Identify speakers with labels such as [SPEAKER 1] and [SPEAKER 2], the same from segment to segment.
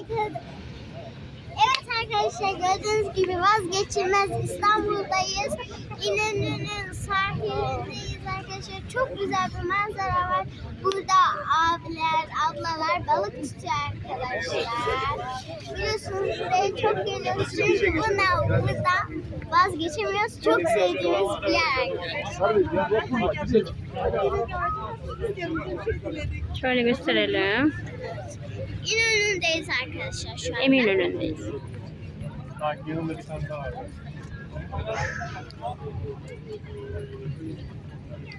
[SPEAKER 1] Evet arkadaşlar gördüğünüz gibi vazgeçilmez İstanbul'dayız. İnönü'nün sahilindeyiz arkadaşlar. Çok güzel bir manzara var. Burada abiler, ablalar balık tutuyor arkadaşlar. Biliyorsunuz buraya çok geliyoruz. Çünkü buna burada vazgeçemiyoruz. Çok sevdiğimiz bir yer arkadaşlar.
[SPEAKER 2] Şöyle gösterelim.
[SPEAKER 1] İnönü'ndeyiz arkadaşlar şu anda.
[SPEAKER 2] Eminönü'ndeyiz.
[SPEAKER 3] Bak yanında bir tane daha var.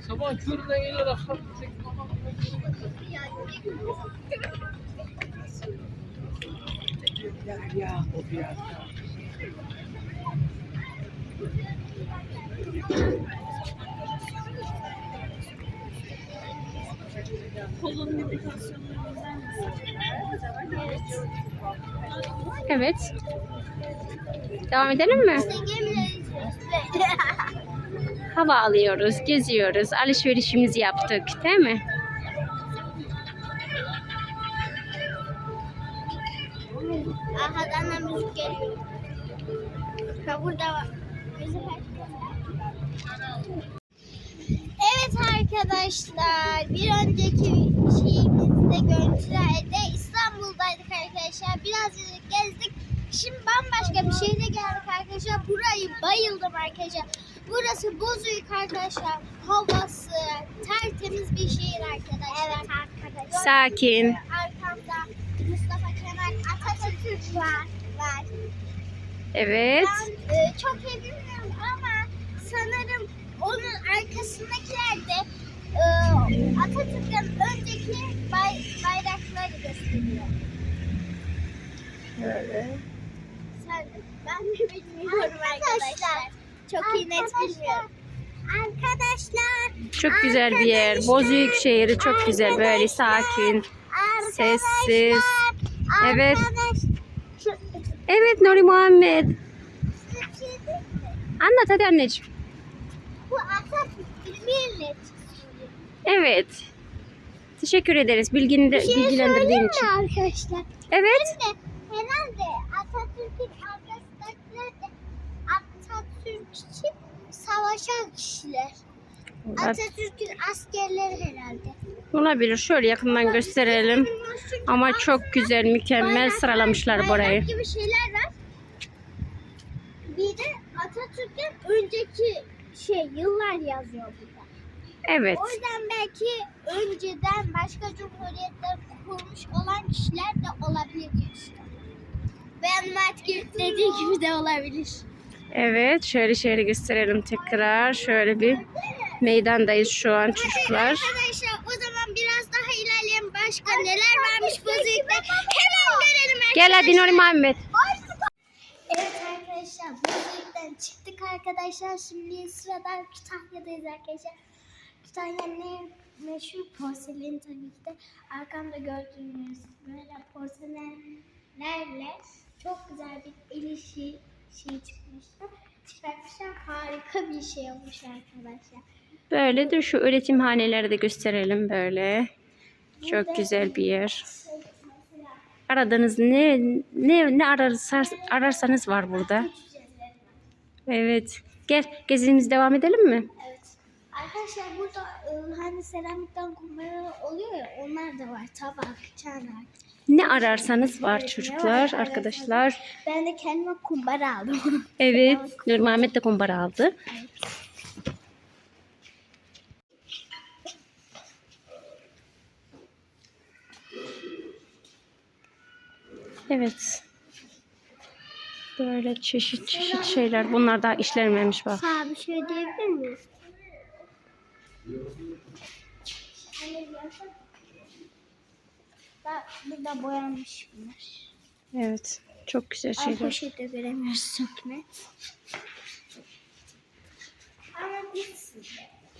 [SPEAKER 3] Sabah körüne gelir akşam
[SPEAKER 2] Evet. Devam edelim mi? Hava alıyoruz, geziyoruz, alışverişimizi yaptık, değil mi?
[SPEAKER 1] Arkadan da müzik geliyor. Ha burada var. Müzik var. Evet arkadaşlar bir önceki şeyimizde görüntülerde. Birazcık gezdik. Şimdi bambaşka bir şehre geldik arkadaşlar. Burayı bayıldım arkadaşlar. Burası Bozüyük arkadaşlar. Havası tertemiz bir şehir arkadaşlar. Evet arkadaşlar.
[SPEAKER 2] Sakin.
[SPEAKER 1] Arkamda Mustafa Kemal Atatürk var. var.
[SPEAKER 2] Evet.
[SPEAKER 1] Ben e, çok iyi bilmiyorum ama sanırım onun arkasındakiler de e, Atatürk'ten önceki bay, bayrakları gösteriyor. Sen, ben de bilmiyorum arkadaşlar. Çok iyi net bilmiyorum. Arkadaşlar.
[SPEAKER 2] Çok güzel bir yer. Bozüyük şehri çok güzel. Böyle sakin. Sessiz. Evet. Evet Nuri Muhammed. Anlat hadi anneciğim.
[SPEAKER 1] Bu.
[SPEAKER 2] Evet. Teşekkür ederiz bilgini de,
[SPEAKER 1] şey
[SPEAKER 2] bilgilendirdiğin için.
[SPEAKER 1] arkadaşlar?
[SPEAKER 2] Evet.
[SPEAKER 1] Şimdi herhalde Atatürk'ün arkasındakiler de Atatürk için savaşan kişiler. Atatürk'ün askerleri herhalde.
[SPEAKER 2] Olabilir. Şöyle yakından gösterelim. Ama çok güzel, mükemmel sıralamışlar burayı.
[SPEAKER 1] Bayrak gibi şeyler var. Bir de Atatürk'ten önceki şey yıllar yazıyor burada.
[SPEAKER 2] Evet.
[SPEAKER 1] O yüzden belki önceden başka cumhuriyetler kurmuş olan kişiler de olabilir diye düşünüyorum. Ben Mert dediği gibi de olabilir.
[SPEAKER 2] Evet. Şöyle şehri gösterelim tekrar. Şöyle bir meydandayız şu an çocuklar.
[SPEAKER 1] Arkadaşlar o zaman biraz daha ilerleyelim. Başka neler varmış Bozüyük'te hemen görelim arkadaşlar.
[SPEAKER 2] Gel hadi Nuri Muhammed.
[SPEAKER 1] Evet arkadaşlar Bozüyük'ten çıktık arkadaşlar. Şimdi sırada Kütahya'dayız arkadaşlar. Kütahya'nın meşhur porselen tabii ki de. Arkamda gördüğünüz böyle porselenlerle çok güzel bir el işi şey çıkmıştı. Çıkartmışlar harika bir şey olmuş arkadaşlar.
[SPEAKER 2] Böyle de şu üretimhaneleri de gösterelim böyle. Çok güzel bir yer.
[SPEAKER 1] Şey,
[SPEAKER 2] Aradığınız ne ne ne ararsanız, ararsanız var burada. Evet. Gel gezimiz devam edelim mi?
[SPEAKER 1] Evet. Arkadaşlar burada e, hani seramikten kumbara oluyor ya onlar da var. Tabak, çanak.
[SPEAKER 2] Ne ararsanız var çocuklar, arkadaşlar.
[SPEAKER 1] Ben de kendime kumbara aldım.
[SPEAKER 2] Evet. Nur Muhammed de kumbara aldı. Evet. Böyle çeşit çeşit şeyler. Bunlar daha işlenmemiş bak.
[SPEAKER 1] Sağ bir şey diyebilir miyiz? Burada boyanmış bunlar.
[SPEAKER 2] Evet. Çok güzel
[SPEAKER 1] Ay
[SPEAKER 2] şeyler.
[SPEAKER 1] poşette göremiyoruz çok net. Ama biz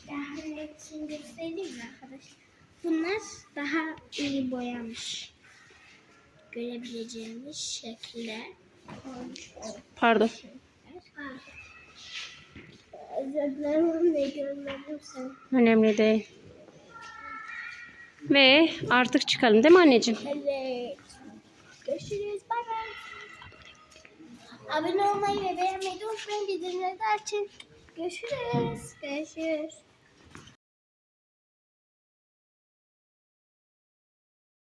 [SPEAKER 1] daha için göstereyim mi arkadaşlar? Bunlar daha iyi boyanmış. Görebileceğimiz şekilde.
[SPEAKER 2] Pardon.
[SPEAKER 1] Özür dilerim ne görmedim seni.
[SPEAKER 2] Önemli değil. Ve artık çıkalım değil mi anneciğim?
[SPEAKER 1] Evet. Görüşürüz. Bay bay. Abone olmayı ve beğenmeyi unutmayın. Bildirimleri açın. Görüşürüz. Görüşürüz.